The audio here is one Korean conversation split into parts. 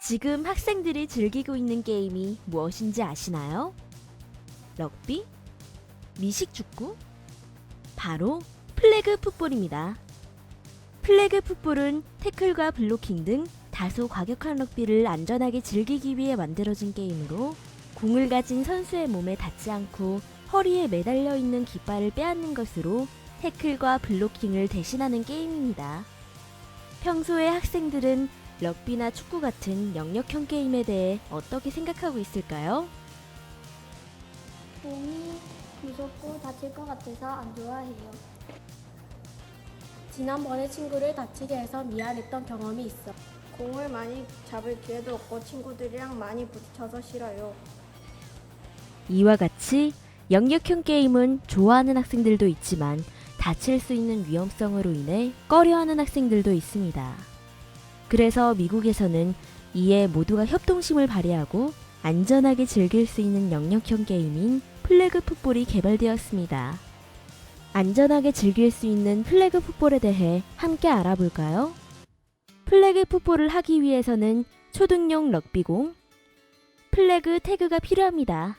지금 학생들이 즐기고 있는 게임이 무엇인지 아시나요? 럭비? 미식축구? 바로 플래그 풋볼입니다. 플래그 풋볼은 태클과 블로킹 등 다소 과격한 럭비를 안전하게 즐기기 위해 만들어진 게임으로 공을 가진 선수의 몸에 닿지 않고 허리에 매달려 있는 깃발을 빼앗는 것으로 태클과 블로킹을 대신하는 게임입니다. 평소에 학생들은 럭비나 축구 같은 영역형 게임에 대해 어떻게 생각하고 있을까요? 몸이 무섭고 다칠 것 같아서 안 좋아해요. 지난번에 친구를 다치게 해서 미안했던 경험이 있어. 공을 많이 잡을 기회도 없고 친구들이랑 많이 부딪혀서 싫어요. 이와 같이 영역형 게임은 좋아하는 학생들도 있지만 다칠 수 있는 위험성으로 인해 꺼려하는 학생들도 있습니다. 그래서 미국에서는 이에 모두가 협동심을 발휘하고 안전하게 즐길 수 있는 영역형 게임인 플래그 풋볼이 개발되었습니다. 안전하게 즐길 수 있는 플래그 풋볼에 대해 함께 알아볼까요? 플래그 풋볼을 하기 위해서는 초등용 럭비공, 플래그 태그가 필요합니다.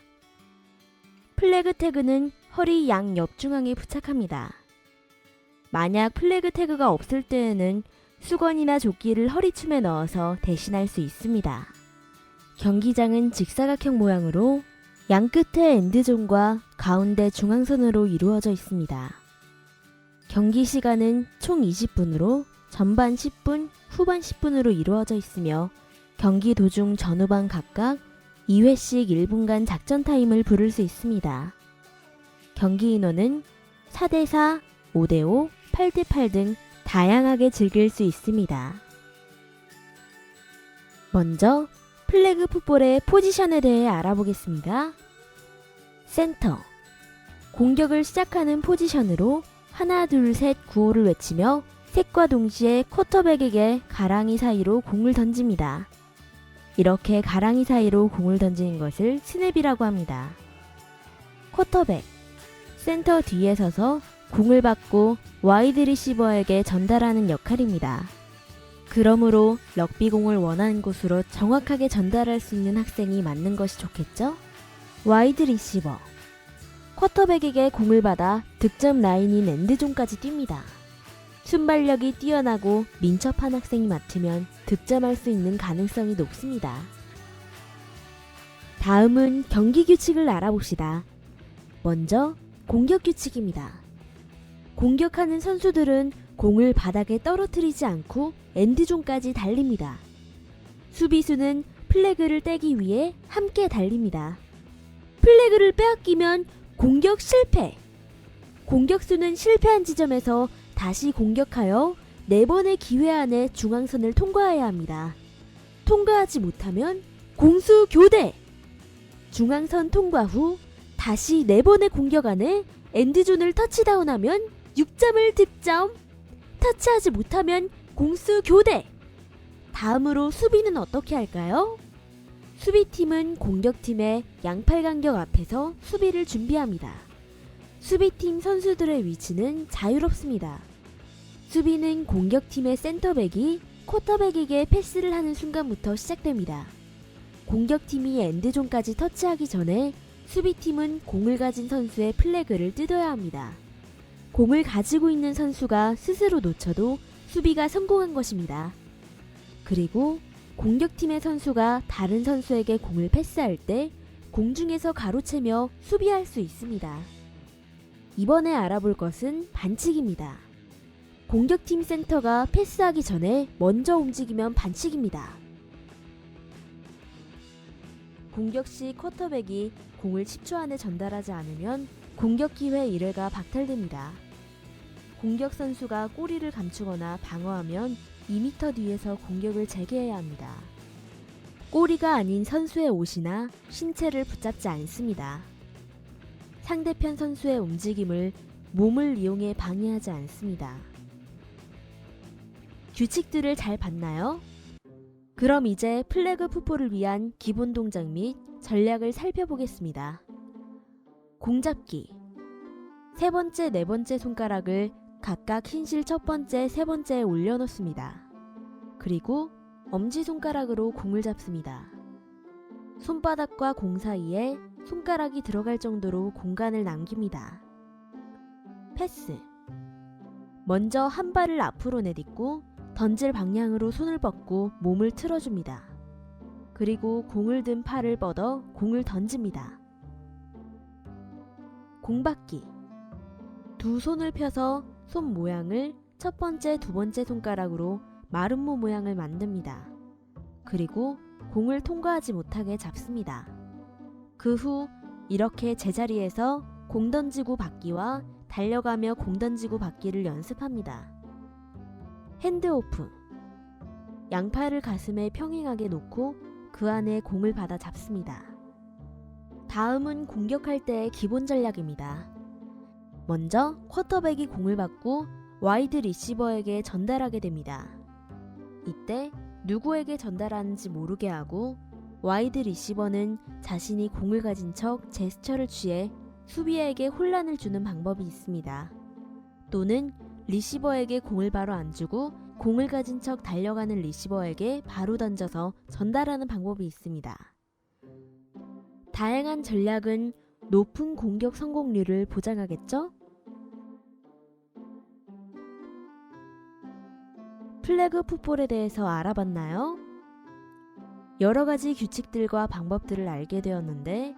플래그 태그는 허리 양 옆중앙에 부착합니다. 만약 플래그 태그가 없을 때에는 수건이나 조끼를 허리춤에 넣어서 대신할 수 있습니다. 경기장은 직사각형 모양으로 양 끝에 엔드존과 가운데 중앙선으로 이루어져 있습니다. 경기 시간은 총 20분으로 전반 10분, 후반 10분으로 이루어져 있으며 경기 도중 전후반 각각 2회씩 1분간 작전 타임을 부를 수 있습니다. 경기 인원은 4대4, 5대5, 8대8 등 다양하게 즐길 수 있습니다. 먼저 플래그 풋볼의 포지션에 대해 알아보겠습니다. 센터 공격을 시작하는 포지션으로 하나 둘 셋 구호를 외치며 색과 동시에 쿼터백에게 가랑이 사이로 공을 던집니다. 이렇게 가랑이 사이로 공을 던지는 것을 스냅이라고 합니다. 쿼터백 센터 뒤에 서서 공을 받고 와이드 리시버에게 전달하는 역할입니다. 그러므로 럭비공을 원하는 곳으로 정확하게 전달할 수 있는 학생이 맞는 것이 좋겠죠? 와이드 리시버 쿼터백에게 공을 받아 득점 라인인 엔드존까지 뜁니다. 순발력이 뛰어나고 민첩한 학생이 맡으면 득점할 수 있는 가능성이 높습니다. 다음은 경기 규칙을 알아봅시다. 먼저 공격 규칙입니다. 공격하는 선수들은 공을 바닥에 떨어뜨리지 않고 엔드존까지 달립니다. 수비수는 플래그를 떼기 위해 함께 달립니다. 플래그를 빼앗기면 공격 실패. 공격수는 실패한 지점에서 다시 공격하여 네 번의 기회 안에 중앙선을 통과해야 합니다. 통과하지 못하면 공수 교대. 중앙선 통과 후 다시 네 번의 공격 안에 엔드존을 터치다운하면 6점을 득점. 터치하지 못하면 공수 교대. 다음으로 수비는 어떻게 할까요? 수비팀은 공격팀의 양팔 간격 앞에서 수비를 준비합니다. 수비팀 선수들의 위치는 자유롭습니다. 수비는 공격팀의 센터백이 쿼터백에게 패스를 하는 순간부터 시작됩니다. 공격팀이 엔드존까지 터치하기 전에 수비팀은 공을 가진 선수의 플래그를 뜯어야 합니다. 공을 가지고 있는 선수가 스스로 놓쳐도 수비가 성공한 것입니다. 그리고 공격팀의 선수가 다른 선수에게 공을 패스할 때 공중에서 가로채며 수비할 수 있습니다. 이번에 알아볼 것은 반칙입니다. 공격팀 센터가 패스하기 전에 먼저 움직이면 반칙입니다. 공격 시 쿼터백이 공을 10초 안에 전달하지 않으면 공격 기회 1회가 박탈됩니다. 공격 선수가 꼬리를 감추거나 방어하면 2m 뒤에서 공격을 재개해야 합니다. 꼬리가 아닌 선수의 옷이나 신체를 붙잡지 않습니다. 상대편 선수의 움직임을 몸을 이용해 방해하지 않습니다. 규칙들을 잘 봤나요? 그럼 이제 플래그 풋볼을 위한 기본 동작 및 전략을 살펴보겠습니다. 공잡기. 세 번째, 네 번째 손가락을 각각 흰실 첫 번째, 세 번째에 올려놓습니다. 그리고 엄지손가락으로 공을 잡습니다. 손바닥과 공 사이에 손가락이 들어갈 정도로 공간을 남깁니다. 패스. 먼저 한 발을 앞으로 내딛고 던질 방향으로 손을 뻗고 몸을 틀어줍니다. 그리고 공을 든 팔을 뻗어 공을 던집니다. 공받기. 두 손을 펴서 손 모양을 첫 번째, 두 번째 손가락으로 마름모 모양을 만듭니다. 그리고 공을 통과하지 못하게 잡습니다. 그 후 이렇게 제자리에서 공 던지고 받기와 달려가며 공 던지고 받기를 연습합니다. 핸드오프. 양팔을 가슴에 평행하게 놓고 그 안에 공을 받아 잡습니다. 다음은 공격할 때의 기본 전략입니다. 먼저 쿼터백이 공을 받고 와이드 리시버에게 전달하게 됩니다. 이때 누구에게 전달하는지 모르게 하고 와이드 리시버는 자신이 공을 가진 척 제스처를 취해 수비에게 혼란을 주는 방법이 있습니다. 또는 리시버에게 공을 바로 안 주고 공을 가진 척 달려가는 리시버에게 바로 던져서 전달하는 방법이 있습니다. 다양한 전략은 높은 공격 성공률을 보장하겠죠? 플래그 풋볼에 대해서 알아봤나요? 여러 가지 규칙들과 방법들을 알게 되었는데,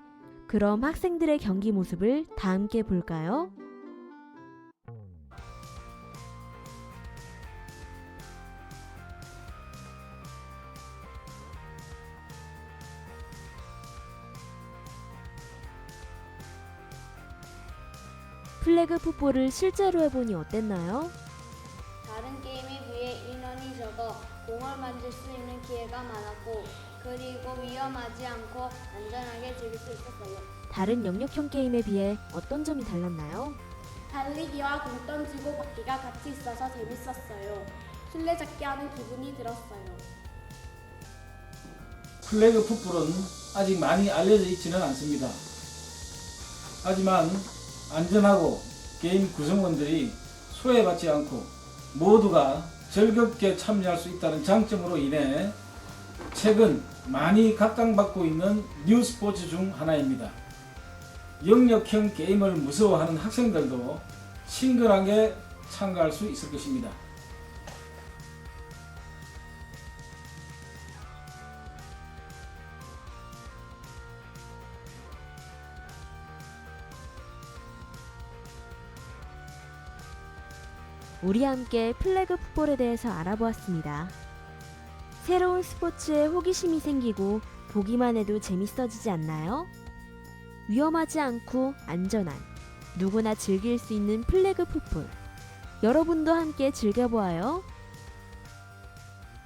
그럼 학생들의 경기 모습을 다 함께 볼까요? 플래그 풋볼을 실제로 해보니 어땠나요? 다른 게임에 비해 인원이 적어 공을 만질 수 있는 기회가 많았고 그리고 위험하지 않고 안전하게 즐길 수 있었어요. 다른 영역형 게임에 비해 어떤 점이 달랐나요? 달리기와 공 던지고 받기가 같이 있어서 재밌었어요. 술래 잡기 하는 기분이 들었어요. 플래그 풋볼은 아직 많이 알려져 있지는 않습니다. 하지만 안전하고 게임 구성원들이 소외받지 않고 모두가 즐겁게 참여할 수 있다는 장점으로 인해 최근 많이 각광받고 있는 뉴 스포츠 중 하나입니다. 영역형 게임을 무서워하는 학생들도 친근하게 참가할 수 있을 것입니다. 우리 함께 플래그 풋볼에 대해서 알아보았습니다. 새로운 스포츠에 호기심이 생기고 보기만 해도 재밌어지지 않나요? 위험하지 않고 안전한 누구나 즐길 수 있는 플래그 풋볼. 여러분도 함께 즐겨보아요.